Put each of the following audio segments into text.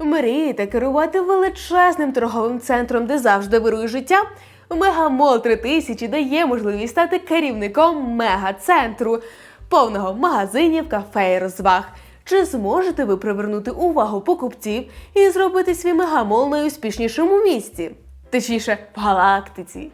Мрієте керувати величезним торговим центром, де завжди вирує життя? Мегамол 3000 дає можливість стати керівником мега-центру, повного магазинів, кафе і розваг. Чи зможете ви привернути увагу покупців і зробити свій мегамол найуспішнішим у місті? Точніше, в галактиці.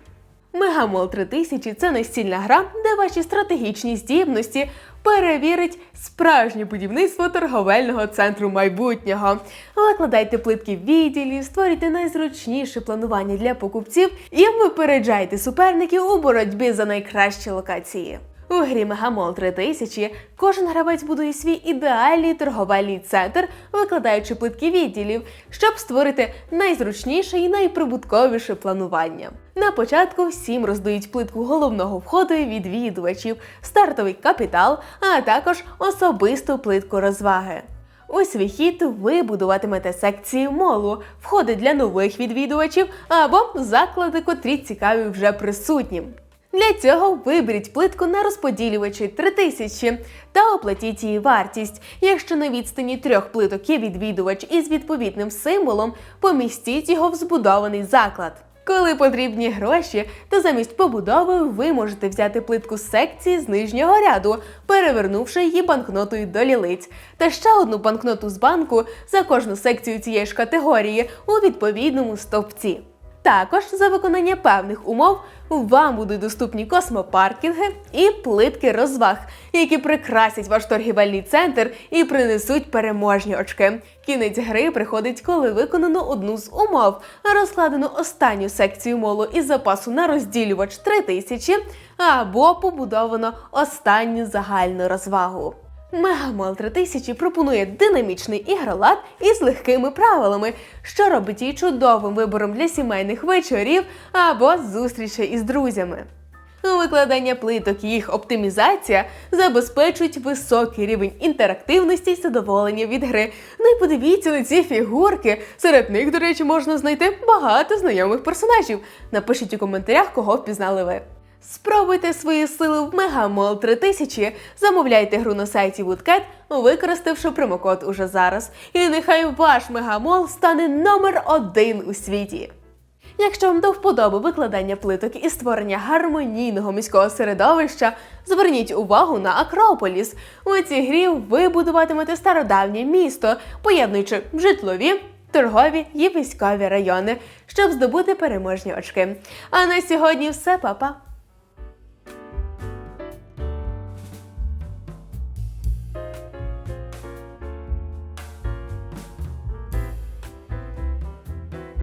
Мегамол 3000 це настільна гра, де ваші стратегічні здібності перевірить справжнє будівництво торговельного центру майбутнього. Викладайте плитки відділів, створюйте найзручніше планування для покупців і випереджайте суперників у боротьбі за найкращі локації. У грі Мегамол 3000 кожен гравець будує свій ідеальний торговельний центр, викладаючи плитки відділів, щоб створити найзручніше і найприбутковіше планування. На початку всім роздають плитку головного входу відвідувачів, стартовий капітал, а також особисту плитку розваги. У свій хід ви будуватимете секції молу, входи для нових відвідувачів або заклади, котрі цікаві вже присутнім. Для цього виберіть плитку на розподілювачі 3000 та оплатіть її вартість. Якщо на відстані трьох плиток є відвідувач із відповідним символом, помістіть його в збудований заклад. Коли потрібні гроші, то замість побудови ви можете взяти плитку з секції з нижнього ряду, перевернувши її банкнотою до лілиць, та ще одну банкноту з банку за кожну секцію цієї ж категорії у відповідному стовпці. Також за виконання певних умов вам будуть доступні космопаркінги і плитки розваг, які прикрасять ваш торгівельний центр і принесуть переможні очки. Кінець гри приходить, коли виконано одну з умов, розкладено останню секцію молу із запасу на розділювач 3000 або побудовано останню загальну розвагу. Мегамол 3000 пропонує динамічний ігролад із легкими правилами, що робить її чудовим вибором для сімейних вечорів або зустрічей із друзями. Викладання плиток і їх оптимізація забезпечують високий рівень інтерактивності і задоволення від гри. Ну і подивіться на ці фігурки. Серед них, до речі, можна знайти багато знайомих персонажів. Напишіть у коментарях, кого впізнали ви. Спробуйте свої сили в Мегамол 3000, замовляйте гру на сайті Woodcat, використавши промокод уже зараз. І нехай ваш Мегамол стане номер один у світі. Якщо вам до вподоби викладання плиток і створення гармонійного міського середовища, зверніть увагу на Акрополіс. У цій грі ви будуватимете стародавнє місто, поєднуючи житлові, торгові і військові райони, щоб здобути переможні очки. А на сьогодні все, папа.